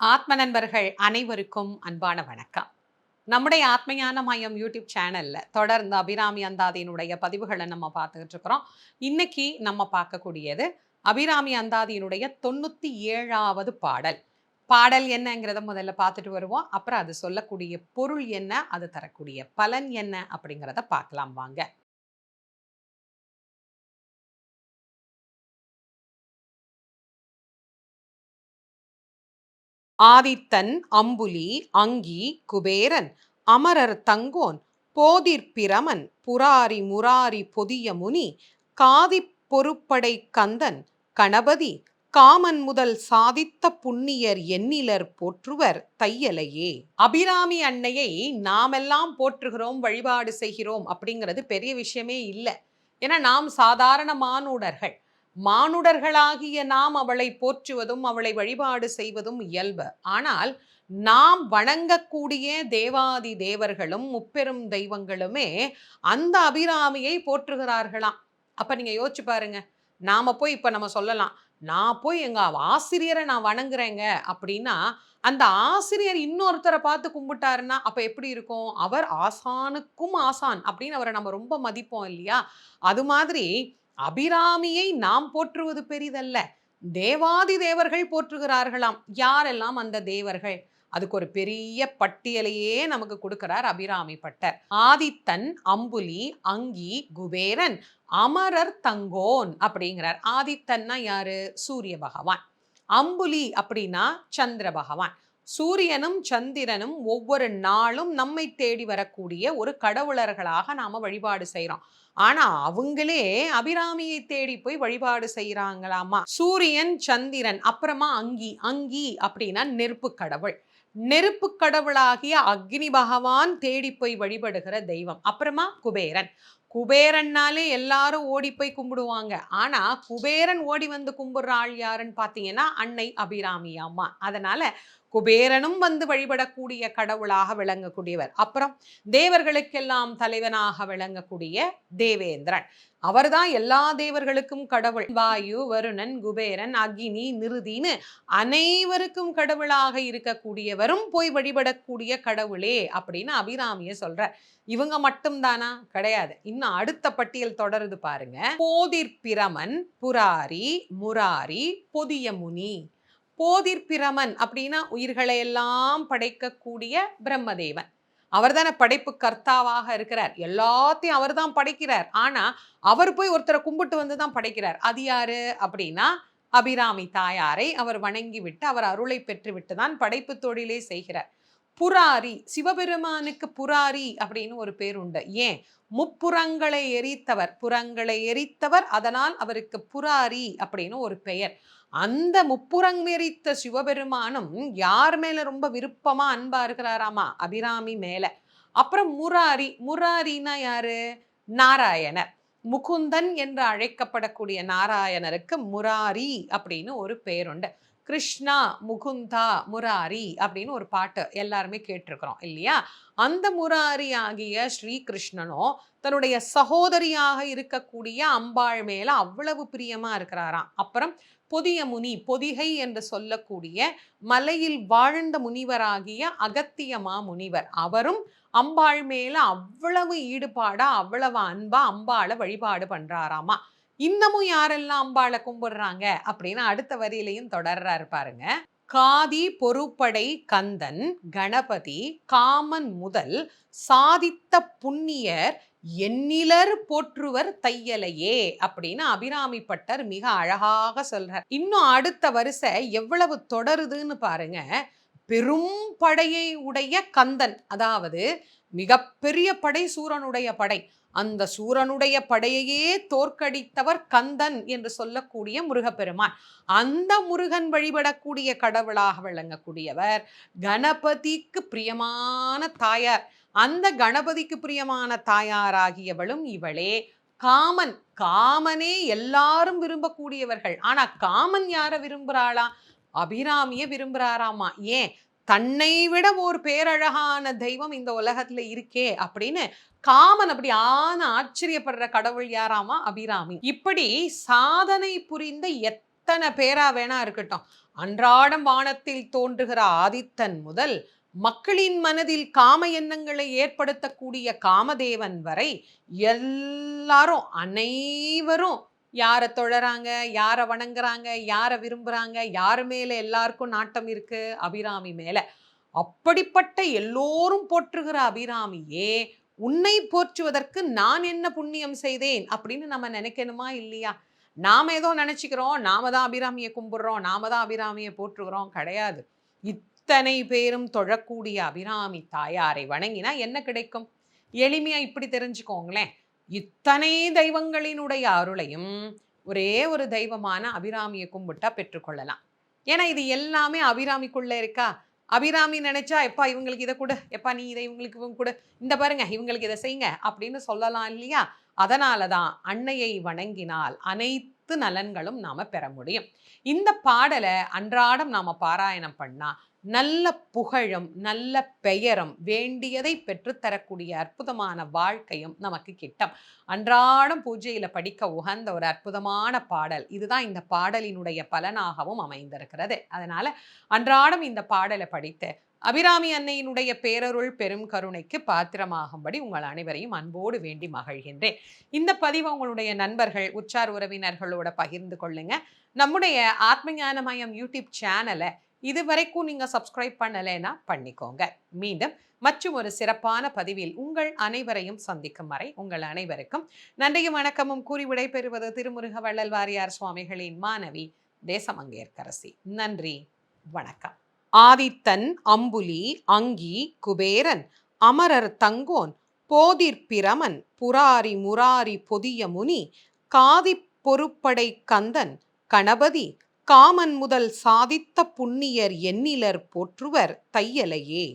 ஆத்ம நண்பர்கள் அனைவருக்கும் அன்பான வணக்கம். நம்முடைய ஆத்மயான மையம் யூடியூப் சேனலில் தொடர்ந்து அபிராமி அந்தாதியினுடைய பதிவுகளை நம்ம பார்த்துக்கிட்டு இருக்கிறோம். இன்னைக்கு நம்ம பார்க்கக்கூடியது அபிராமி அந்தாதியினுடைய தொண்ணூத்தி ஏழாவது பாடல். பாடல் என்னங்கிறத முதல்ல பார்த்துட்டு வருவோம். அப்புறம் அது சொல்லக்கூடிய பொருள் என்ன அது தரக்கூடிய பலன் என்ன அப்படிங்கிறத பார்க்கலாம் வாங்க. ஆதித்தன் அம்புலி அங்கி குபேரன் அமரர் தங்கோன் போதிர் பிரமன் புராரி முராரி பொதிய முனி காதிப் பொறுப்படை கந்தன் கணபதி காமன் முதல் சாதித்த புண்ணியர் எண்ணிலர் போற்றுவர் தையலையே. அபிராமி அன்னையை நாமெல்லாம் போற்றுகிறோம் வழிபாடு செய்கிறோம் அப்படிங்கிறது பெரிய விஷயமே இல்லை. ஏன்னா நாம் சாதாரண மானுடர்கள். மானுடர்களாகிய நாம் அவளை போற்றுவதும் அவளை வழிபாடு செய்வதும் இயல்பு. ஆனால் நாம் வணங்கக்கூடிய தேவாதி தேவர்களும் முப்பெரும் தெய்வங்களுமே அந்த அபிராமியை போற்றுகிறார்களாம். அப்ப நீங்க யோசிச்சு பாருங்க. நாம போய் இப்ப நம்ம சொல்லலாம். நான் போய் எங்க ஆசிரியரை நான் வணங்குறேங்க அப்படின்னா அந்த ஆசிரியர் இன்னொருத்தரை பார்த்து கும்பிட்டாருன்னா அப்ப எப்படி இருக்கும்? அவர் ஆசானுக்கும் ஆசான் அப்படின்னு அவரை நம்ம ரொம்ப மதிப்போம் இல்லையா? அது மாதிரி அபிராமியை நாம் போற்றுவது பெரிதல்ல. தேவாதி தேவர்கள் போற்றுகிறார்களாம். யாரெல்லாம் அந்த தேவர்கள்? அதுக்கு ஒரு பெரிய பட்டியலையே நமக்கு கொடுக்கிறார் அபிராமி பட்டர். ஆதித்தன் அம்புலி அங்கி குபேரன் அமரர் தங்கோன் அப்படிங்கிறார். ஆதித்தன்னா யாரு? சூரிய பகவான். அம்புலி அப்படின்னா சந்திர பகவான். சூரியனும் சந்திரனும் ஒவ்வொரு நாளும் நம்மை தேடி வரக்கூடிய ஒரு கடவுளர்களாக நாம வழிபாடு செய்கிறோம் ஆனா அவங்களே அபிராமியை தேடி போய் வழிபாடு செய்யறாங்களாமா சூரியன் சந்திரன் அப்புறமா அங்கி அங்கி அப்படின்னா நெருப்பு கடவுள். நெருப்பு கடவுளாகிய அக்னி பகவான் தேடி போய் வழிபடுகிற தெய்வம். அப்புறமா குபேரன். குபேரன்னாலே எல்லாரும் ஓடி போய் கும்பிடுவாங்க. ஆனா குபேரன் ஓடி வந்து கும்பிடுற ஆள் யாருன்னு பார்த்தீங்கன்னா அன்னை அபிராமி அம்மா. அதனால குபேரனும் வந்து வழிபடக்கூடிய கடவுளாக விளங்கக்கூடியவர். அப்புறம் தேவர்களுக்கெல்லாம் தலைவனாக விளங்கக்கூடிய தேவேந்திரன். அவர்தான் எல்லா தேவர்களுக்கும் கடவுள். வாயு வருணன் குபேரன் அக்னி நிருதின்னு அனைவருக்கும் கடவுளாக இருக்கக்கூடியவரும் போய் வழிபடக்கூடிய கடவுளே அப்படின்னு அபிராமிய சொல்ற. இவங்க மட்டும் தானா கிடையாது. இன்னும் அடுத்த பட்டியல் தொடருது பாருங்க. போதிர் பிரமன் புராரி முராரி பொதிய முனி. போதிர் பிரமன் அப்படின்னா உயிர்களை எல்லாம் படைக்கக்கூடிய பிரம்மதேவன். அவர் தானே படைப்பு கர்த்தாவாக இருக்கிறார். எல்லாத்தையும் அவர் தான் படைக்கிறார். ஆனால் அவர் போய் ஒருத்தரை கும்பிட்டு வந்து தான் படைக்கிறார். அது யாரு? அப்படின்னா அபிராமி தாயாரை அவர் வணங்கி விட்டு அவர் அருளை பெற்று விட்டு தான் படைப்பு தொழிலே செய்கிறார். புராரி சிவபெருமானுக்கு புராரி அப்படின்னு ஒரு பேர் உண்டு. ஏன்? முப்புறங்களை எரித்தவர் புறங்களை எரித்தவர் அதனால் அவருக்கு புராரி அப்படின்னு ஒரு பெயர். அந்த முப்புறம் எரித்த சிவபெருமானும் யார் மேல ரொம்ப விருப்பமா அன்பா இருக்கிறாராமா? அபிராமி மேல. அப்புறம் முராரி முராரினா யாரு? நாராயணர். முகுந்தன் என்று அழைக்கப்படக்கூடிய நாராயணருக்கு முராரி அப்படின்னு ஒரு பெயருண்டு. கிருஷ்ணா முகுந்தா முராரி அப்படின்னு ஒரு பாட்டு எல்லாருமே கேட்டிருக்கிறோம் இல்லையா? அந்த முராரி ஆகிய ஸ்ரீகிருஷ்ணனும் தன்னுடைய சகோதரியாக இருக்கக்கூடிய அம்பாள் மேல அவ்வளவு பிரியமா இருக்கிறாராம். அப்புறம் பொதிய முனி பொதிகை என்று சொல்லக்கூடிய மலையில் வாழ்ந்த முனிவராகிய அகத்தியமா முனிவர் அவரும் அம்பாள் மேல அவ்வளவு ஈடுபாடா அவ்வளவு அன்பா அம்பாளை வழிபாடு பண்றாராமா. இன்னமும் யாரெல்லாம் அம்பாளை கும்பிடுறாங்க அப்படின்னு அடுத்த வரியிலையும் தொடர்றாரு பாருங்க. காதி பொறுப்படை கந்தன் கணபதி காமன் முதல் சாதித்த புண்ணியர் எண்ணிலர் போற்றுவர் தையலையே அப்படின்னு அபிராமி பட்டர் மிக அழகாக சொல்றார். இன்னும் அடுத்த வரிசை எவ்வளவு தொடருதுன்னு பாருங்க. பெரும் படையை உடைய கந்தன் அதாவது மிகப்பெரிய படை சூரனுடைய படை. அந்த சூரனுடைய படையையே தோற்கடித்தவர் கந்தன் என்று சொல்லக்கூடிய முருகப்பெருமான். அந்த முருகன் வழிபடக்கூடிய கடவுளாக விளங்கக்கூடியவர் கணபதிக்கு பிரியமான தாயார். அந்த கணபதிக்கு பிரியமான தாயாராகியவளும் இவளே. காமன் காமனே எல்லாரும் விரும்பக்கூடியவர்கள். ஆனா காமன் யாரை விரும்புறாளா? அபிராமிய விரும்புறாராமா? ஏன்? தன்னை விட ஒரு பேரழகான தெய்வம் இந்த உலகத்துல இருக்கே அப்படின்னு காமன் அப்படி ஆன ஆச்சரியப்படுற கடவுள் யாராமா? அபிராமி. இப்படி சாதனை புரிந்த எத்தனை பேரா வேணா இருக்கட்டும். அன்றாடம் வானத்தில் தோன்றுகிற ஆதித்தன் முதல் மக்களின் மனதில் காம எண்ணங்களை ஏற்படுத்தக்கூடிய காமதேவன் வரை எல்லாரும் அனைவரும் யாரை தொழறாங்க யாரை வணங்குறாங்க யாரை விரும்புகிறாங்க யார் மேலே எல்லாருக்கும் நாட்டம் இருக்குது அபிராமி மேலே. அப்படிப்பட்ட எல்லோரும் போற்றுகிற அபிராமியே உன்னை போற்றுவதற்கு நான் என்ன புண்ணியம் செய்தேன் அப்படின்னு நம்ம நினைக்கணுமா இல்லையா? நாம் ஏதோ நினச்சிக்கிறோம் நாம தான் அபிராமியை கும்பிட்றோம் நாம தான் அபிராமியை போற்றுகிறோம் கிடையாது. இத்தனை பேரும் தொழக்கூடிய அபிராமி தாயாரை வணங்கினா என்ன கிடைக்கும்? எளிமையாக இப்படி தெரிஞ்சுக்கோங்களேன். இத்தனை தெய்வங்களினுடைய அருளையும் ஒரே ஒரு தெய்வமான அபிராமியை கும்பிட்டா பெற்றுக்கொள்ளலாம். ஏன்னா இது எல்லாமே அபிராமிக்குள்ளே இருக்கா? அபிராமி நினைச்சா எப்பா இவங்களுக்கு இதை கொடு. எப்பா நீ இதை இவங்களுக்கு இவங்க கொடு. இந்த பாருங்க இவங்களுக்கு இதை செய்யுங்க அப்படின்னு சொல்லலாம் இல்லையா? அதனால தான் அன்னையை வணங்கினால் அனைத்து நலன்களும் நாம் பெற முடியும். இந்த பாடலை அன்றாடம் நாம் பாராயணம் பண்ணால் நல்ல புகழும் நல்ல பெயரும் வேண்டியதை பெற்றுத்தரக்கூடிய அற்புதமான வாழ்க்கையும் நமக்கு கிட்டம். அன்றாடம் பூஜையில் படிக்க உகந்த ஒரு அற்புதமான பாடல். இதுதான் இந்த பாடலினுடைய பலனாகவும் அமைந்திருக்கிறது. அதனால அன்றாடம் இந்த பாடலை படித்து அபிராமி அன்னையினுடைய பேரருள் பெரும் கருணைக்கு பாத்திரமாகும்படி உங்கள் அனைவரையும் அன்போடு வேண்டி மகிழ்கின்றேன். இந்த பதிவை உங்களுடைய நண்பர்கள் உற்றார் உறவினர்களோட பகிர்ந்து கொள்ளுங்க. நம்முடைய ஆத்மஞானமயம் யூடியூப் சேனலை இது வரைக்கும் நீங்க சப்ஸ்கிரைப் பண்ணலைன்னா பண்ணிக்கோங்க. மீண்டும் மற்றும் ஒரு சிறப்பான பதிவில் உங்கள் அனைவரையும் சந்திக்கும் வரை உங்கள் அனைவருக்கும் நன்றியும் வணக்கமும் கூறி விடைபெறுவது திருமுருக வள்ளல் வாரியார் சுவாமிகளின் மாணவி தேசமங்கேற்கரசி. நன்றி வணக்கம். ஆதித்தன் அம்புலி அங்கி குபேரன் அமரர் தங்கோன் போதிர் பிரமன் புராரி முராரி பொதிய முனி காதி பொறுப்படை கந்தன் கணபதி காமன் முதல் சாதித்த புண்ணியர் எண்ணிலர் போற்றுவர் தையலையே.